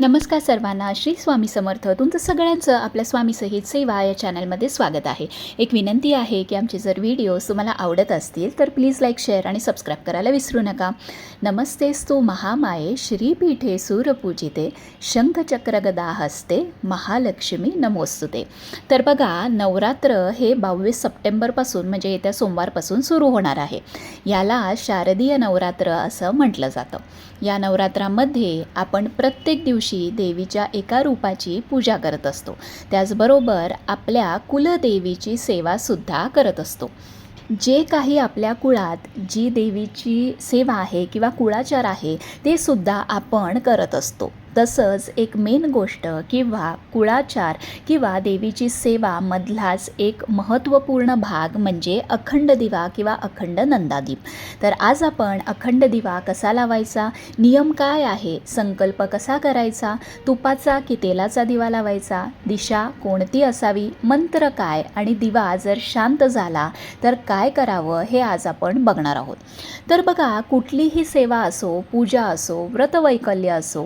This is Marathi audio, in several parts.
नमस्कार सर्वांना श्री स्वामी समर्थ. तुमचं सगळ्यांचं आपल्या स्वामी सहित सेवा या चॅनलमध्ये स्वागत आहे. एक विनंती आहे की आमचे जर व्हिडिओज तुम्हाला आवडत असतील तर प्लीज लाईक शेअर आणि सबस्क्राईब करायला विसरू नका. नमस्तेस्तु महामाये श्रीपीठे सूरपूजिते शंखचक्रगदा हस्ते महालक्ष्मी नमोस्तुते. तर बघा नवरात्र हे बावीस सप्टेंबरपासून म्हणजे येत्या सोमवारपासून सुरू होणार आहे. याला शारदीय नवरात्र असं म्हटलं जातं. या नवरात्रामध्ये आपण प्रत्येक दिवशी देवीच्या एका रूपाची पूजा करत असतो. त्याचबरोबर आपल्या कुलदेवीची सेवासुद्धा करत असतो. जे काही आपल्या कुळात जी देवीची सेवा आहे किंवा कुळाचार आहे ते सुद्धा आपण करत असतो. तसंच एक मेन गोष्ट किंवा कुळाचार किंवा देवीची सेवा मधलाच एक महत्त्वपूर्ण भाग म्हणजे अखंड दिवा किंवा अखंड नंदादीप. तर आज आपण अखंड दिवा कसा लावायचा नियम काय आहे संकल्प कसा करायचा तुपाचा की तेलाचा दिवा लावायचा दिशा कोणती असावी मंत्र काय आणि दिवा जर शांत झाला तर काय करावं हे आज आपण बघणार आहोत. तर बघा कुठलीही सेवा असो पूजा असो व्रतवैकल्य असो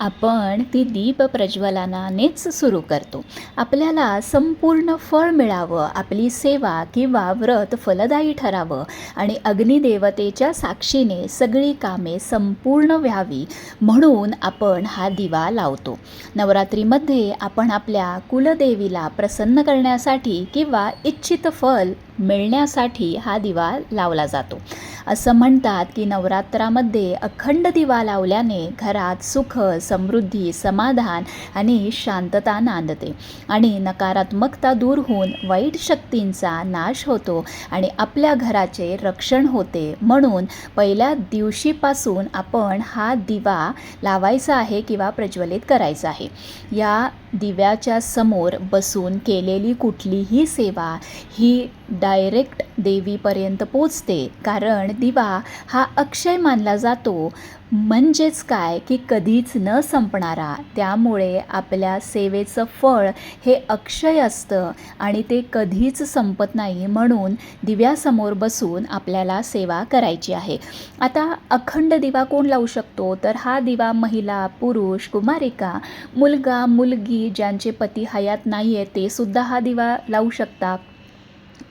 आपण ती दीप प्रज्वलनानेच सुरू करतो. आपल्याला संपूर्ण फळ मिळावं आपली सेवा किंवा व्रत फलदायी ठरावं आणि अग्निदेवतेच्या साक्षीने सगळी कामे संपूर्ण व्हावी म्हणून आपण हा दिवा लावतो. नवरात्रीमध्ये आपण आपल्या कुलदेवीला प्रसन्न करण्यासाठी किंवा इच्छित फल मिळण्यासाठी हा दिवा लावला जातो. असं म्हणतात की नवरात्रामध्ये अखंड दिवा लावल्याने घरात सुख समृद्धी समाधान आणि शांतता नांदते आणि नकारात्मकता दूर होऊन वाईट शक्तींचा नाश होतो आणि आपल्या घराचे रक्षण होते. म्हणून पहिल्या दिवशीपासून आपण हा दिवा लावायचा आहे किंवा प्रज्वलित करायचा आहे. या दिव्याच्या समोर बसून केलेली कुठलीही सेवा ही डायरेक्ट देवीपर्यंत पोचते. कारण दिवा हा अक्षय मानला जातो. म्हणजेच काय की कधीच न संपणारा त्यामुळे आपल्या सेवेचं फळ हे अक्षय असतं आणि ते कधीच संपत नाही म्हणून दिव्यासमोर बसून आपल्याला सेवा करायची आहे. आता अखंड दिवा कोण लावू शकतो? तर हा दिवा महिला पुरुष कुमारिका मुलगा मुलगी ज्यांचे पती हयात नाही आहे ते सुद्धा हा दिवा लावू शकतात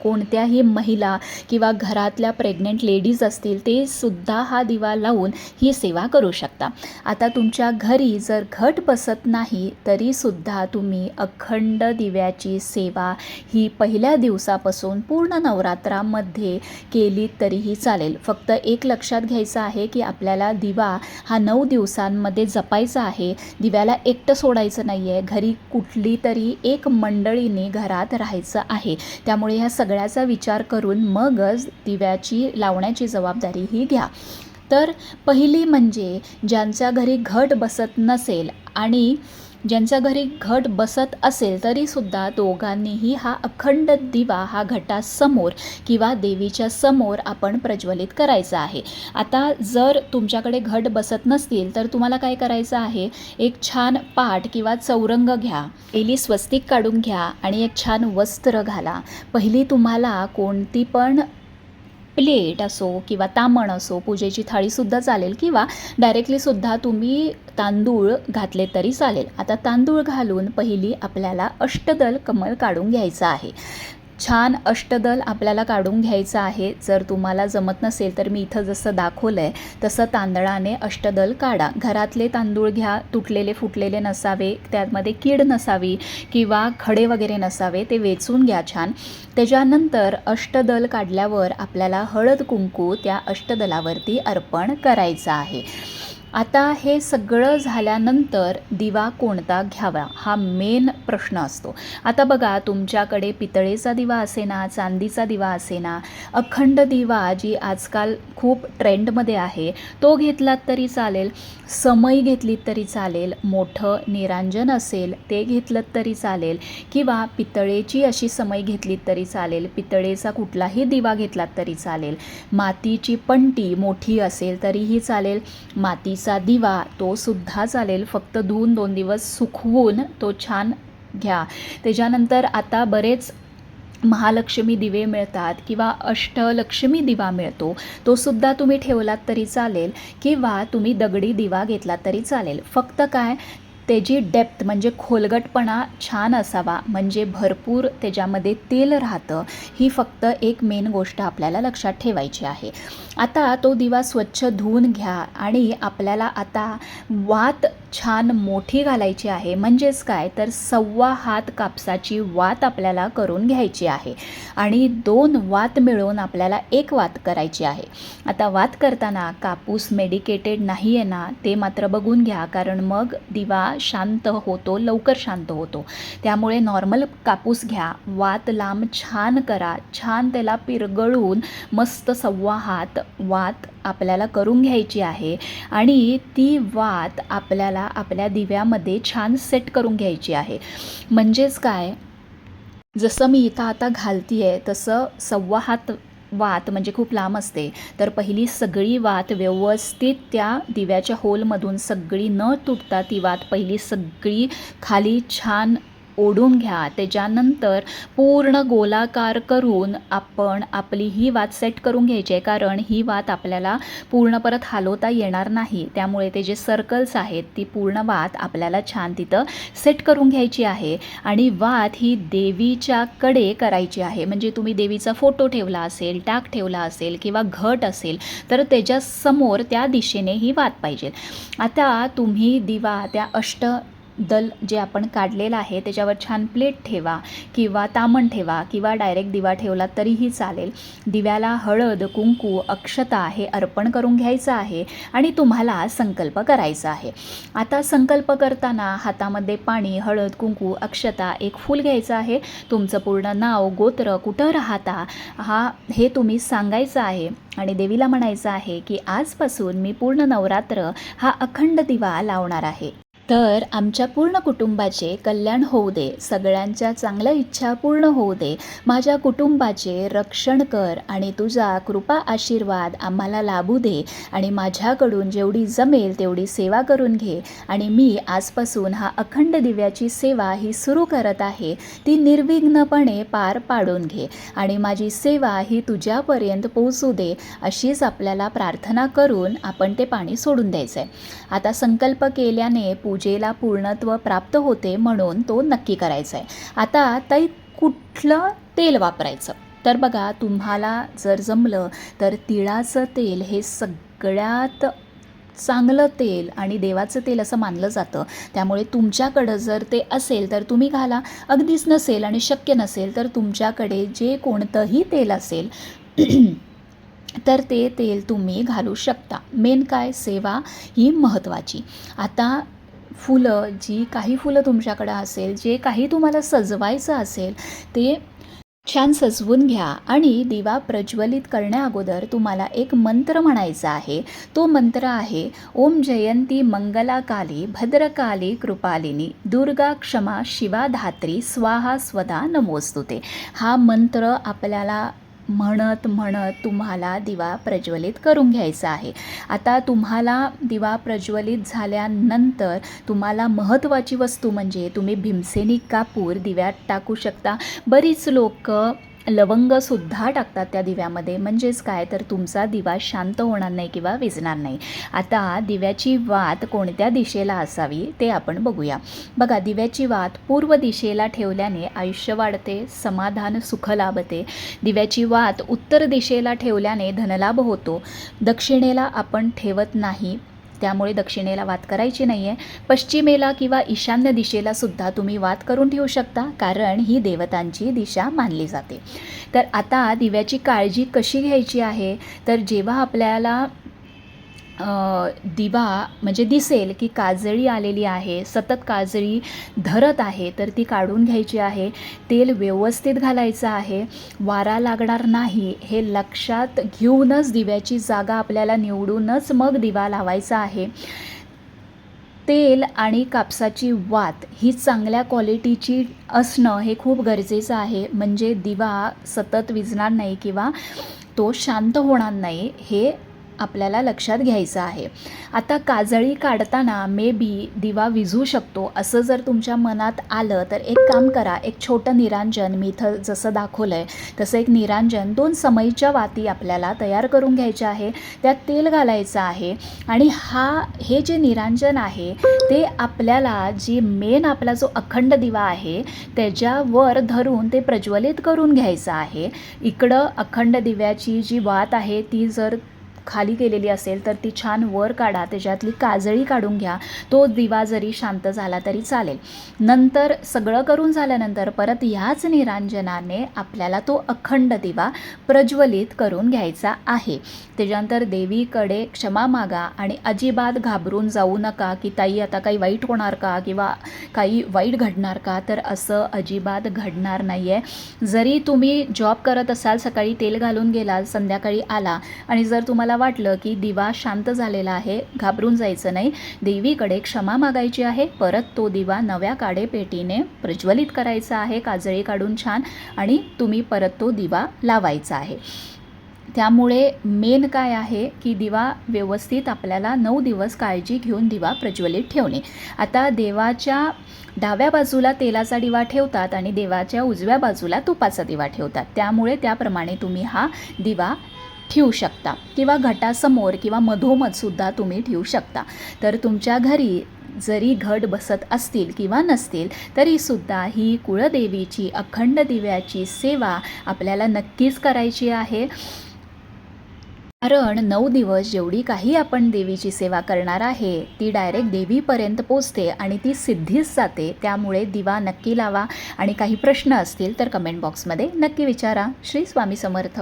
कोणत्याही महिला किंवा घरातल्या प्रेग्नेंट लेडीज असतील ते सुद्धा हा दिवा लावून ही सेवा करू शकता. आता तुमच्या घरी जर घट बसत नाही तरीसुद्धा तुम्ही अखंड दिव्याची सेवा ही पहिल्या दिवसापासून पूर्ण नवरात्रामध्ये केली तरीही चालेल. फक्त एक लक्षात घ्यायचं आहे की आपल्याला दिवा हा नऊ दिवसांमध्ये जपायचा आहे. दिव्याला एकटं सोडायचं नाही आहे घरी कुठली तरी एक मंडळीने घरात राहायचं आहे. त्यामुळे ह्या सगळ्याचा विचार करून मगच दिव्याची लावण्याची जबाबदारी ही घ्या. तर पहिली म्हणजे ज्यांच्या घरी घट बसत नसेल आणि ज्यांच्या घरी घट बसत असेल तरीसुद्धा दोघांनीही हा अखंड दिवा हा घटासमोर किंवा देवीच्या समोर आपण प्रज्वलित करायचा आहे. आता जर तुमच्याकडे घट बसत नसतील तर तुम्हाला काय करायचं आहे? एक छान पाट किंवा चौरंग घ्या. एली स्वस्तिक काढून घ्या आणि एक छान वस्त्र घाला. पहिली तुम्हाला कोणती पण प्लेट असो किंवा तामण असो पूजेची थाळीसुद्धा चालेल किंवा डायरेक्टलीसुद्धा तुम्ही तांदूळ घातले तरी चालेल. आता तांदूळ घालून पहिली आपल्याला अष्टदल कमळ काढून घ्यायचं आहे. छान अष्टदल आपल्याला काढून घ्यायचं आहे. जर तुम्हाला जमत नसेल तर मी इथं जसं दाखवलं आहे तसं तांदळाने अष्टदल काढा. घरातले तांदूळ घ्या तुटलेले फुटलेले नसावे त्यामध्ये कीड नसावी किंवा खडे वगैरे नसावे ते वेचून घ्या छान. त्याच्यानंतर अष्टदल काढल्यावर आपल्याला हळद कुंकू त्या अष्टदलावरती अर्पण करायचं आहे. आता हे सगळं झाल्यानंतर दिवा कोणता घ्यावा हा मेन प्रश्न असतो. आता बघा तुमच्याकडे पितळेचा दिवा असे ना चांदीचा दिवा असे ना अखंड दिवा जी आजकाल खूप ट्रेंडमध्ये आहे तो घेतलात तरी चालेल समई घेतलीत तरी चालेल मोठं निरांजन असेल ते घेतलं तरी चालेल किंवा पितळेची अशी समई घेतलीत तरी चालेल पितळेचा कुठलाही दिवा घेतलात तरी चालेल मातीची पंटी मोठी असेल तरीही चालेल माती चा दिवा तो सुद्धा चालेल. फक्त धुवून दोन दिवस सुकवून तो छान घ्या. त्याच्यानंतर आता बरेच महालक्ष्मी दिवे मिळतात किंवा अष्टलक्ष्मी दिवा मिळतो. तो सुद्धा तुम्ही ठेवलात तरी चालेल किंवा तुम्ही दगडी दिवा घेतलात तरी चालेल. फक्त काय? त्याची डेप्थ म्हणजे खोलगटपणा छान असावा. म्हणजे भरपूर त्याच्यामध्ये तेल राहतं. ही फक्त एक मेन गोष्ट आपल्याला लक्षात ठेवायची आहे. आता तो दिवा स्वच्छ धुवून घ्या आणि आपल्याला आता वात छान मोठी घालायची आहे. म्हणजेच काय? तर सव्वा हात कापसाची वात आपल्याला करून घ्यायची आहे. आणि दोन वात मिळून आपल्याला एक वात करायची आहे. आता वात करताना कापूस मेडिकेटेड नाही आहे ना ते मात्र बघून घ्या. कारण मग दिवा शांत होतो लवकर शांत होतो. त्यामुळे नॉर्मल कापूस घ्या वात लांब छान करा छान त्याला पिरगळून मस्त सव्वा हात वात आपल्याला करून घ्यायची आहे आणि ती वात आपल्याला आपल्या दिव्यामध्ये छान सेट करून घ्यायची आहे. म्हणजेच काय? जसं मी इथं आता घालती आहे तसं सव्वा हात वात म्हणजे खूप लांब असते. तर पहिली सगळी वात व्यवस्थित त्या दिव्याच्या होलमधून सगळी न तुटता ती वात पहिली सगळी खाली छान ओढून घ्या. त्याच्यानंतर पूर्ण गोलाकार करून आपण आपली ही वात सेट करून घ्यायची आहे. कारण ही वात आपल्याला पूर्ण परत हलवता येणार नाही. त्यामुळे ते जे सर्कल्स आहेत ती पूर्ण वात आपल्याला छान तिथं सेट करून घ्यायची आहे. आणि वात ही देवीच्या कडे करायची आहे. म्हणजे तुम्ही देवीचा फोटो ठेवला असेल टाक ठेवला असेल किंवा घट असेल तर त्याच्यासमोर त्या दिशेने ही वात पाहिजे. आता तुम्ही दिवा त्या अष्ट दल जे आपण काढलेलं आहे त्याच्यावर छान प्लेट ठेवा किंवा तामण ठेवा किंवा डायरेक्ट दिवा ठेवला तरीही चालेल. दिव्याला हळद कुंकू अक्षता हे अर्पण करून घ्यायचं आहे आणि तुम्हाला संकल्प करायचा आहे. आता संकल्प करताना हातामध्ये पाणी हळद कुंकू अक्षता एक फूल घ्यायचं आहे. तुमचं पूर्ण नाव गोत्र कुठं राहता हा हे तुम्ही सांगायचं आहे आणि देवीला म्हणायचं आहे की आजपासून मी पूर्ण नवरात्र हा अखंड दिवा लावणार आहे. तर आमच्या पूर्ण कुटुंबाचे कल्याण होऊ दे सगळ्यांच्या चांगल्या इच्छा पूर्ण होऊ दे. माझ्या कुटुंबाचे रक्षण कर आणि तुझा कृपा आशीर्वाद आम्हाला लाभू दे आणि माझ्याकडून जेवढी जमेल तेवढी सेवा करून घे. आणि मी आजपासून हा अखंड दिव्याची सेवा ही सुरू करत आहे. ती निर्विघ्नपणे पार पाडून घे आणि माझी सेवा ही तुझ्यापर्यंत पोहोचू दे अशीच आपल्याला प्रार्थना करून आपण ते पाणी सोडून द्यायचं आहे आता संकल्प केल्याने पूजेला पूर्णत्व प्राप्त होते म्हणून तो नक्की करायचा आहे आता ताई कुठलं तेल वापरायचं? तर बघा तुम्हाला जर जमलं तर तिळाचं तेल हे सगळ्यात चांगलं तेल आणि देवाचं तेल असं मानलं जातं. त्यामुळे तुमच्याकडं जर ते असेल तर तुम्ही घाला. अगदीच नसेल आणि शक्य नसेल तर तुमच्याकडे जे कोणतंही तेल असेल तर ते तेल तुम्ही घालू शकता. मेन काय? सेवा ही महत्त्वाची. आता फुलं जी काही फुलं तुमच्याकडं असेल जे काही तुम्हाला सजवायचं असेल ते छान सजवून घ्या आणि दिवा प्रज्वलित करण्याअगोदर तुम्हाला एक मंत्र म्हणायचा आहे. तो मंत्र आहे ओम जयंती मंगला काली भद्रकाली कृपालिनी दुर्गा क्षमा शिवाधात्री स्वाहा स्वदा नमोस्तुते. हा मंत्र आपल्याला म्हणत म्हणत तुम्हाला दिवा प्रज्वलित करून घ्यायचा आहे. आता तुम्हाला दिवा प्रज्वलित झाल्यानंतर तुम्हाला महत्त्वाची वस्तू म्हणजे तुम्ही भीमसेनी कापूर दिव्यात टाकू शकता. बरीच लोक लवंगसुद्धा टाकतात त्या दिव्यामध्ये. म्हणजेच काय? तर तुमचा दिवा शांत होणार नाही किंवा विजणार नाही. आता दिव्याची वात कोणत्या दिशेला असावी ते आपण बघूया. बघा दिव्याची वात पूर्व दिशेला ठेवल्याने आयुष्य वाढते समाधान सुख लाभते. दिव्याची वात उत्तर दिशेला ठेवल्याने धनलाभ होतो. दक्षिणेला आपण ठेवत नाही. त्यामुळे दक्षिणेला वात करायची नाही आहे पश्चिमेला किंवा ईशान्य दिशेला सुद्धा तुम्ही वात करून ठेवू शकता कारण ही देवतांची दिशा मानली जाते. तर आता दिव्याची काळजी कशी घ्यायची आहे? तर जेव्हा आपल्याला दिवा म्हणजे दिसेल की काजळी आलेली आहे सतत काजळी धरत आहे तर ती काढून घ्यायची आहे. तेल व्यवस्थित घालायचं आहे. वारा लागणार नाही. हे लक्षात घेऊनच दिव्याची जागा आपल्याला निवडूनच मग दिवा लावायचा आहे. तेल आणि कापसाची वात ही चांगल्या क्वालिटीची असणं हे खूप गरजेचं आहे. म्हणजे दिवा सतत विजणार नाही किंवा तो शांत होणार नाही हे आपल्याला लक्षात घ्यायचं आहे. आता काजळी काढताना मे बी दिवा विझू शकतो. असं जर तुमच्या मनात आलं तर एक काम करा. एक छोटं निरांजन मी इथं जसं दाखवलं आहे तसं एक निरांजन दोन समईच्या वाती आपल्याला तयार करून घ्यायच्या आहे. त्यात तेल घालायचं आहे आणि हा हे जे निरांजन आहे ते आपल्याला जी मेन आपला जो अखंड दिवा आहे त्याच्यावर धरून ते प्रज्वलित करून घ्यायचं आहे. इकडं अखंड दिव्याची जी वात आहे ती जर खाली केलेली असेल तर ती छान वर काढा त्याच्यातली काजळी काढून घ्या. तो दिवा जरी शांत झाला तरी चालेल. नंतर सगळं करून झाल्यानंतर परत ह्याच निरांजनाने आपल्याला तो अखंड दिवा प्रज्वलित करून घ्यायचा आहे. त्याच्यानंतर देवीकडे क्षमा मागा आणि अजिबात घाबरून जाऊ नका की ताई आता काही वाईट होणार का किंवा काही वाईट घडणार का? तर असं अजिबात घडणार नाही आहे जरी तुम्ही जॉब करत असाल सकाळी तेल घालून गेलाल संध्याकाळी आला आणि जर तुम्हाला वाटलं की दिवा शांत झालेला आहे घाबरून जायचं नाही. देवीकडे क्षमा मागायची आहे. परत तो दिवा नव्या काडेपेटीने प्रज्वलित करायचा आहे काजळी काढून छान. आणि तुम्ही परत तो दिवा लावायचा आहे. त्यामुळे मेन काय आहे की दिवा व्यवस्थित आपल्याला नऊ दिवस काळजी घेऊन दिवा प्रज्वलित ठेवणे. आता देवाच्या डाव्या बाजूला तेलाचा दिवा ठेवतात आणि देवाच्या उजव्या बाजूला तुपाचा दिवा ठेवतात. त्यामुळे त्याप्रमाणे तुम्ही हा दिवा ठेवू शकता. किंवा घटासमोर किंवा मधोमधसुद्धा तुम्ही ठेवू शकता. तर तुमच्या घरी जरी घट बसत असतील किंवा नसतील तरीसुद्धा ही कुळदेवीची अखंड दिव्याची सेवा आपल्याला नक्कीच करायची आहे. कारण नऊ दिवस जेवढी काही आपण देवीची सेवा करणार आहे ती डायरेक्ट देवीपर्यंत पोचते आणि ती सिद्धीच जाते. त्यामुळे दिवा नक्की लावा. आणि काही प्रश्न असतील तर कमेंट बॉक्समध्ये नक्की विचारा. श्री स्वामी समर्थ.